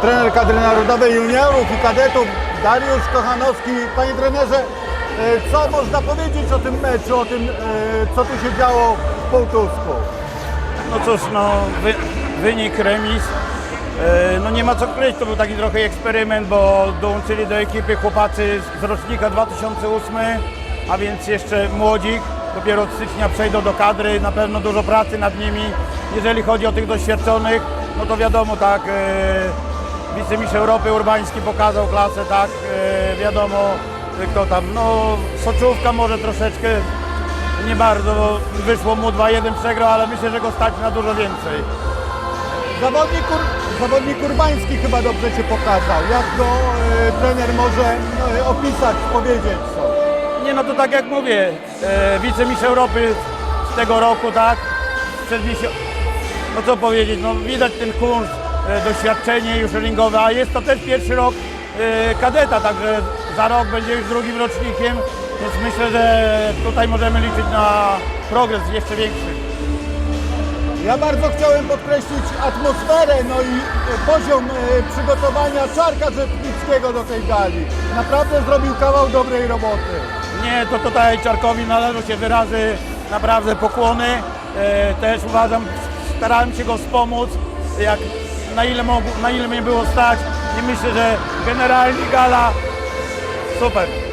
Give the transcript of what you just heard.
trener kadry narodowej juniorów i kadetów Dariusz Kochanowski. Panie trenerze, e, co można powiedzieć o tym meczu, o tym, e, co tu się działo w Półtusku? No cóż, no wy, wynik remis. E, No nie ma co kryć, to był taki trochę eksperyment, bo dołączyli do ekipy chłopacy z rocznika 2008, a więc jeszcze młodzik. Dopiero od stycznia przejdą do kadry, na pewno dużo pracy nad nimi. Jeżeli chodzi o tych doświadczonych, no to wiadomo, tak, wicemistrz Europy Urbański pokazał klasę, tak, e, wiadomo, kto tam, no soczówka może troszeczkę nie bardzo wyszło mu 2-1 przegrał, ale myślę, że go stać na dużo więcej. Zawodnik, Ur- zawodnik Urbański chyba dobrze się pokazał. Jak go e, trener może e, opisać, powiedzieć co? Nie no to tak jak mówię, e, wicemistrz Europy z tego roku, tak? Przed no co powiedzieć, no widać ten kunszt, e, doświadczenie już ringowe, a jest to też pierwszy rok e, kadeta, także za rok będzie już drugim rocznikiem, więc myślę, że tutaj możemy liczyć na progres jeszcze większy. Ja bardzo chciałem podkreślić atmosferę, no i e, poziom e, przygotowania Czarka Rzepnickiego do tej gali. Naprawdę zrobił kawał dobrej roboty. Nie, to tutaj Czarkowi należą się wyrazy, naprawdę pokłony. E, też uważam, starałem się go wspomóc, jak, na, ile mogł, na ile mnie było stać i myślę, że generalnie gala super.